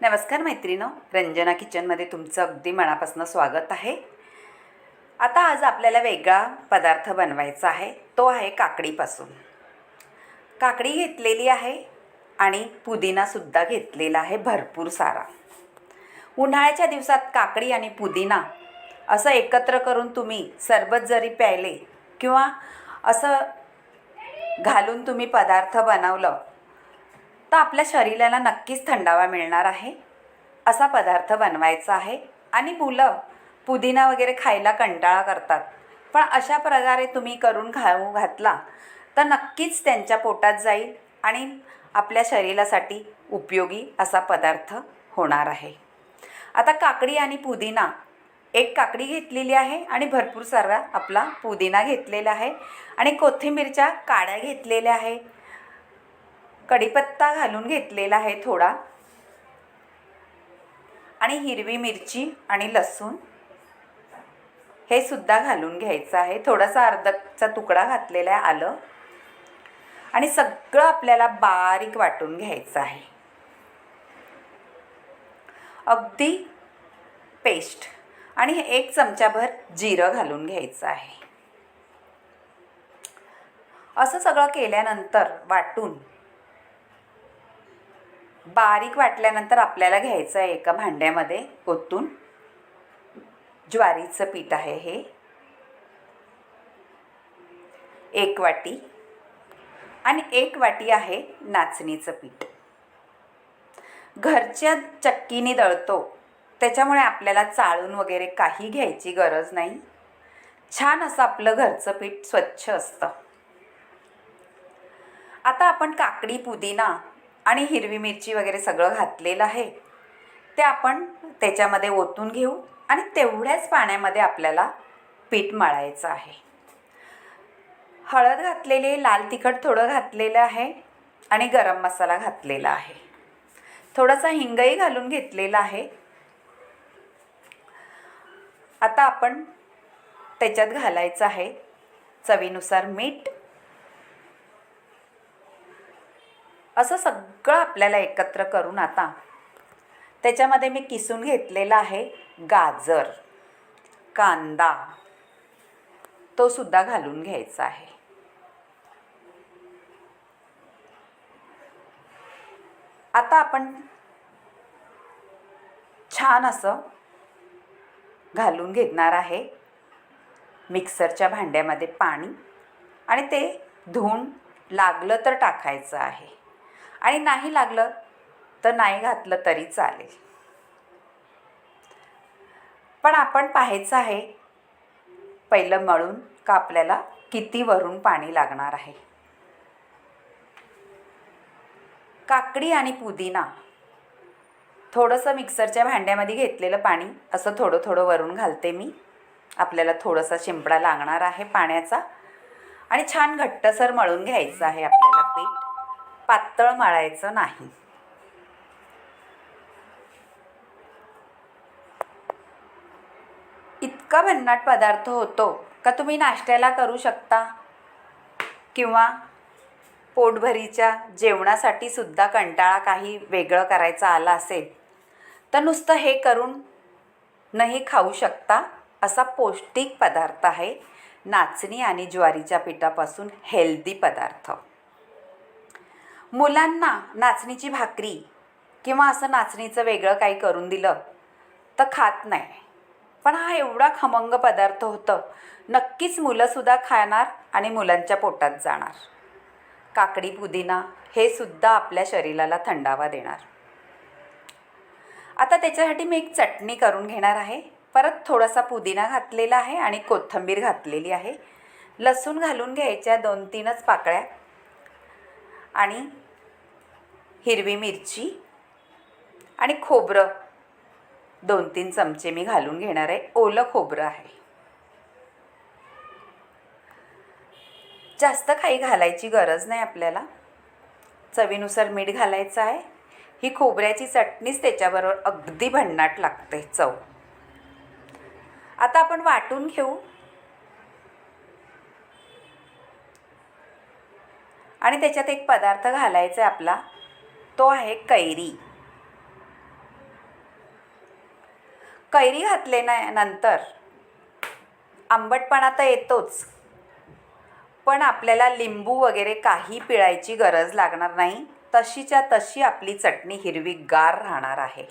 नमस्कार मैत्रिणो रंजना किचनमध्ये तुमचं अगदी मनापासून स्वागत आहे. आता आज आपल्याला वेगळा पदार्थ बनवायचा आहे तो आहे काकडीपासून. काकडी घेतलेली आहे आणि पुदिनासुद्धा घेतलेला आहे भरपूर सारा. उन्हाळ्याच्या दिवसात काकडी आणि पुदिना असं एकत्र करून तुम्ही सरबत जरी प्यायले किंवा असं घालून तुम्ही पदार्थ बनवलं तर आपल्या शरीराला नक्कीच थंडावा मिळणार आहे. असा पदार्थ बनवायचा आहे. आणि मुलं पुदिना वगैरे खायला कंटाळा करतात. पण अशा प्रकारे तुम्ही करून खाऊ घातला तर नक्कीच त्यांच्या पोटात जाईल आणि आपल्या शरीरासाठी उपयोगी असा पदार्थ होणार आहे. आता काकडी आणि पुदिना. एक काकडी घेतलेली आहे आणि भरपूर सारा आपला पुदिना घेतलेला आहे. आणि कोथिंबीरच्या काड्या घेतलेल्या आहे. कढीपत्ता घालून घेतलेला आहे थोडा. आणि हिरवी मिरची आणि लसूण हे सुद्धा घालून घ्यायचं आहे. थोडासा अर्धचा तुकडा घातलेला आहे आलं. आणि सगळं आपल्याला बारीक वाटून घ्यायचं आहे. अगदी पेस्ट. आणि हे एक चमचाभर जिरं घालून घ्यायचं आहे. असं सगळं केल्यानंतर वाटून बारीक वाटल्यानंतर आपल्याला घ्यायचं आहे एका भांड्यामध्ये ओतून. ज्वारीचं पीठ आहे हे. एक वाटी. आणि एक वाटी आहे नाचणीचं पीठ. घरच्या चक्कीने दळतो. त्याच्यामुळे आपल्याला चाळून वगैरे काही घ्यायची गरज नाही. छान असं आपलं घरचं पीठ स्वच्छ असतं. आता आपण काकडी पुदिना आणि हिरवी मिरची वगैरे सगळं घातलेलं आहे. ते आपण त्याच्यामध्ये ओतून घेऊ आणि तेवढ्याच पाण्यामध्ये आपल्याला पीठ मळायचं आहे. हळद घातलेले लाल तिखट थोडं घातलेलं आहे आणि गरम मसाला घातलेला आहे. थोडासा हिंगही घालून घेतलेला आहे. आता आपण त्याच्यात घालायचं आहे चवीनुसार मीठ असं सगळं आपल्याला एकत्र करून आता. त्याच्यामध्ये मी किसून घेतलेला आहे गाजर कांदा. तो सुद्धा घालून घ्यायचा आहे. आता आपण छान असं घालून घेणार आहे मिक्सरच्या भांड्यामध्ये पाणी आणि ते धुवून लागलं तर टाकायचं आहे. आणि नाही लागलं तर नाही घातलं तरी चालेल. पण आपण पाहायचं आहे पहिलं मळून का आपल्याला किती वरून पाणी लागणार आहे? काकडी आणि पुदिना. थोडंसं मिक्सरच्या भांड्यामध्ये घेतलेलं पाणी असं थोडं थोडं वरून घालते मी. आपल्याला थोडासा शिंपडा लागणार आहे पाण्याचा. आणि छान घट्टसर मळून घ्यायचं आहे आपल्याला. पातळ मळायचं नाही. इतका भन्नाट पदार्थ होतो का तुम्ही नाश्त्याला करू शकता? किंवा पोटभरीच्या जेवणासाठी सुद्धा कंटाळा काही वेगळं करायचा आला असेल तर नुसतं हे करून नाही खाऊ शकता असा पौष्टिक पदार्थ आहे नाचणी आणि ज्वारीच्या पिठापासून हेल्दी पदार्थ. मुलांना नाचणीची भाकरी किंवा असं नाचणीचं वेगळं काही करून दिलं तर खात नाही. पण हा एवढा खमंग पदार्थ होतं नक्कीच मुलंसुद्धा खाणार आणि मुलांच्या पोटात जाणार. काकडी पुदिना हे सुद्धा आपल्या शरीराला थंडावा देणार. आता त्याच्यासाठी मी एक चटणी करून घेणार आहे. परत थोडासा पुदिना घातलेला आहे आणि कोथिंबीर घातलेली आहे. लसूण घालून घ्यायच्या दोन तीनच पाकळ्या. आणि हिरवी मिरची आणि खोबरं. दोन तीन चमचे मी घालून घेणार आहे. ओलं खोबरं आहे. जास्त काही घालायची गरज नाही आपल्याला. चवीनुसार मीठ घालायचं आहे. ही खोबऱ्याची चटणीच त्याच्याबरोबर अगदी भन्नाट लागते. चव. आता आपण वाटून घेऊ. आणि त्याच्यात एक पदार्थ घालायचा आहे आपला. तो आहे कैरी. कैरी घातले ना नंतर आंबटपणा तर येतोच. पण आपल्याला लिंबू वगैरे काही पिळायची गरज लागणार नाही. तशीच्या तशी आपली चटणी हिरवीगार राहणार आहे.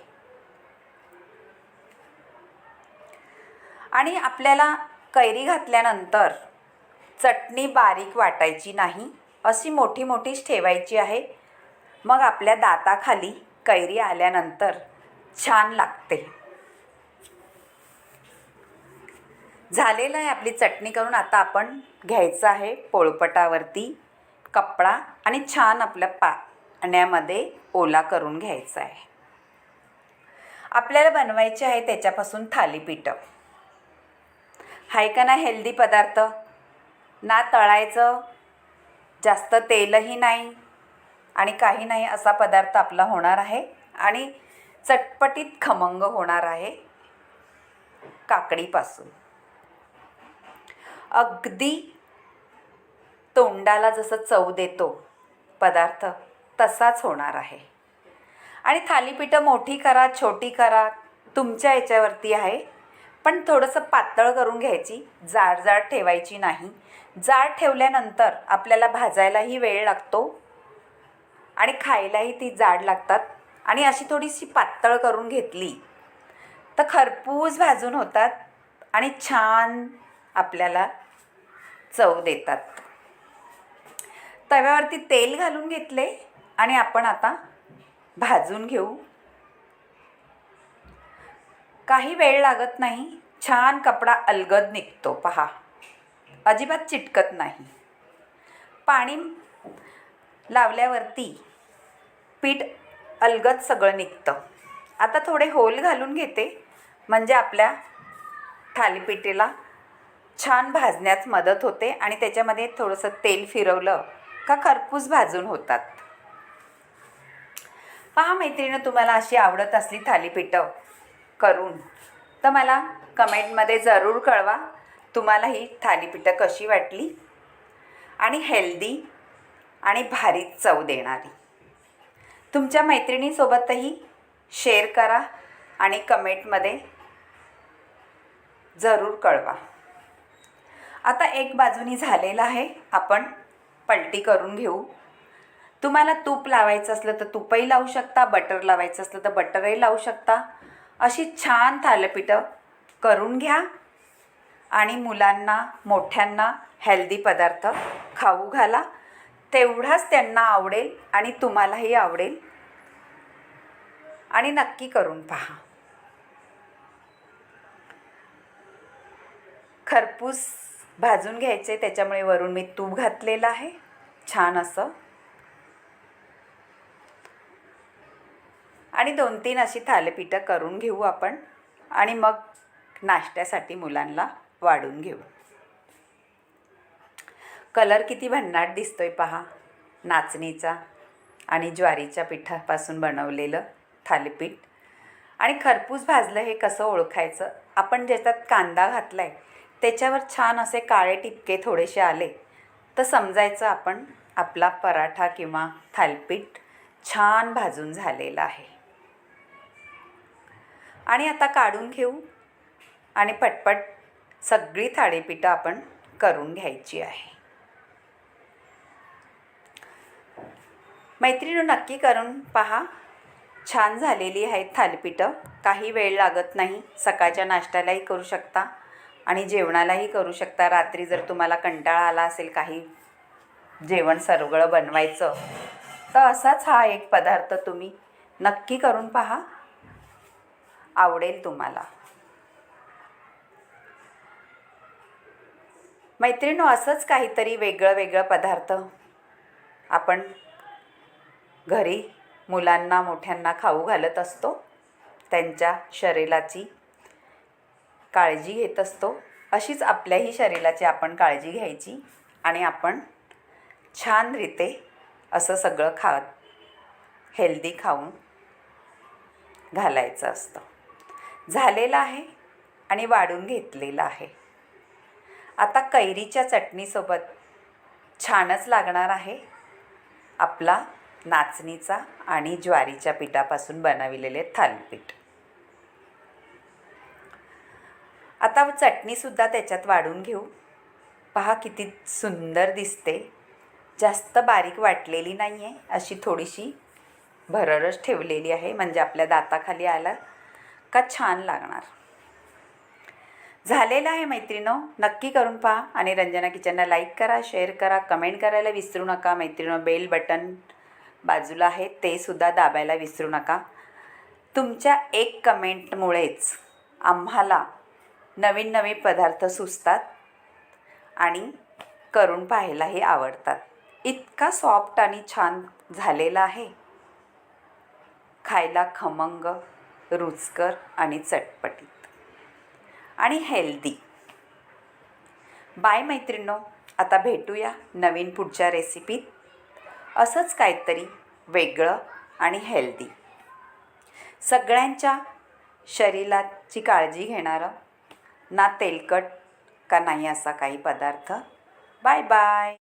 आणि आपल्याला कैरी घातल्यानंतर चटणी बारीक वाटायची नाही. अशी मोठी मोठीच ठेवायची आहे. मग आपल्या दाताखाली कैरी आल्यानंतर छान लागते. झालेलं आहे आपली चटणी करून. आता आपण घ्यायचं आहे पोळपटावरती कपडा आणि छान आपल्या पाण्यामध्ये ओला करून घ्यायचा आहे. आपल्याला बनवायचे आहे त्याच्यापासून थालीपीठं. हाय का ना हेल्दी पदार्थ? ना तळायचं जास्त तेलही नाही आणि काही नाही असा पदार्थ आपला होणार आहे आणि चटपटीत खमंग होणार आहे काकडीपासून. अगदी तोंडाला जसं चव देतो पदार्थ तसाच होणार आहे. आणि थालीपीठं मोठी करा छोटी करा तुमच्या याच्यावरती आहे. पण थोडंसं पातळ करून घ्यायची जाड जाड ठेवायची नाही. जाड ठेवल्यानंतर आपल्याला भाजायलाही वेळ लागतो आणि खायलाही ती जाड लागतात. आणि अशी थोडीशी पातळ करून घेतली तर खरपूस भाजून होतात आणि छान आपल्याला चव देतात. तव्यावरती तेल घालून घेतले आणि आपण आता भाजून घेऊ. काही वेळ लागत नाही. छान कपडा अलगद निघतो. पहा. अजिबात चिटकत नाही. पाणी लावल्यावरती पीठ अलगद सगळं निघतं. आता थोडे होल घालून घेते. म्हणजे आपल्या थालीपीठेला छान भाजण्यात मदत होते आणि त्याच्यामध्ये थोडंसं तेल फिरवलं का खरपूस भाजून होतात. पहा मैत्रिणं तुम्हाला अशी आवडत असली थालीपीठं करून तर मला कमेंटमध्ये जरूर कळवा. तुम्हाला ही थालीपीठं कशी वाटली? आणि हेल्दी आणि भारी चव देणारी. तुमच्या मैत्रिणीसोबतही शेअर करा आणि कमेंटमध्ये जरूर कळवा. आता एक बाजूनी झालेलं आहे आपण पलटी करून घेऊ. तुम्हाला तूप लावायचं असलं तर तूपही लावू शकता बटर लावायचं असलं तर बटरही लावू शकता. अशी छान थालपीठं करून घ्या. आणि मुलांना मोठ्यांना हेल्दी पदार्थ खाऊ घाला. तेवढाच त्यांना आवडेल आणि तुम्हालाही आवडेल. आणि नक्की करून पहा. खरपूस भाजून घ्यायचे त्याच्यामुळे वरून मी तूप घातलेलं आहे. छान असं. आणि दोन तीन अशी थालीपीठं करून घेऊ आपण. आणि मग नाश्त्यासाठी मुलांना वाढून घेऊ. कलर किती भन्नाट दिसतोय पहा. नाचणीचा आणि ज्वारीच्या पिठापासून बनवलेलं थालीपीठ. आणि खरपूस भाजलं हे कसं ओळखायचं? आपण ज्याच्यात कांदा घातला आहे त्याच्यावर छान असे काळे टिपके थोडेसे आले तर समजायचं आपण आपला पराठा किंवा थालपीठ छान भाजून झालेला आहे. आणि आता काढून घेऊ. आणि पटपट सगळी थाळीपीठं आपण करून घ्यायची आहे. मैत्रिणी नक्की करून पहा. छान झालेली आहेत थालीपीठं. काही वेळ लागत नाही. सकाळच्या नाश्त्यालाही करू शकता आणि जेवणालाही करू शकता. रात्री जर तुम्हाला कंटाळा आला असेल काही जेवण सरगळं बनवायचं तर असाच हा एक पदार्थ तुम्ही नक्की करून पहा. आवडेल तुम्हाला. मैत्रिणो असंच काहीतरी वेगळं वेगळं पदार्थ आपण घरी मुलांना मोठ्यांना खाऊ घालत असतो. त्यांच्या शरीराची काळजी घेत असतो. अशीच आपल्याही शरीराची आपण काळजी घ्यायची आणि आपण छान रीते असं सगळं खा हेल्दी खाऊन घालायचं असतं. झालेलं आहे आणि वाढून घेतलेलं आहे. आता कैरीच्या चटणीसोबत छानच लागणार आहे. आपला नाचणीचा आणि ज्वारीच्या पिठापासून बनविलेले थालीपीठ. आता चटणीसुद्धा त्याच्यात वाढून घेऊ. पहा किती सुंदर दिसते. जास्त बारीक वाटलेली नाही आहे अशी थोडीशी भररच ठेवलेली आहे म्हणजे आपल्या दाताखाली आला का छान लागणार. झालेलं आहे मैत्रिणो नक्की करून पहा आणि रंजना किचनला लाईक करा शेअर करा कमेंट करायला विसरू नका. मैत्रिणो बेल बटन बाजूला आहे ते सुद्धा दाबायला विसरू नका. तुमच्या एक कमेंटमुळेच आम्हाला नवीन नवीन पदार्थ सुचतात आणि करून पाहायलाही आवडतात. इतका सॉफ्ट आणि छान झालेला आहे. खायला खमंग रुचकर आणि चटपटीत आणि हेल्दी. बाय मैत्रिणो आता भेटूया नवीन पुढच्या रेसिपीत असंच काहीतरी वेगळं आणि हेल्दी. सगळ्यांच्या शरीराची काळजी घेणारं ना तेलकट का नाही असा काही पदार्थ. Bye bye.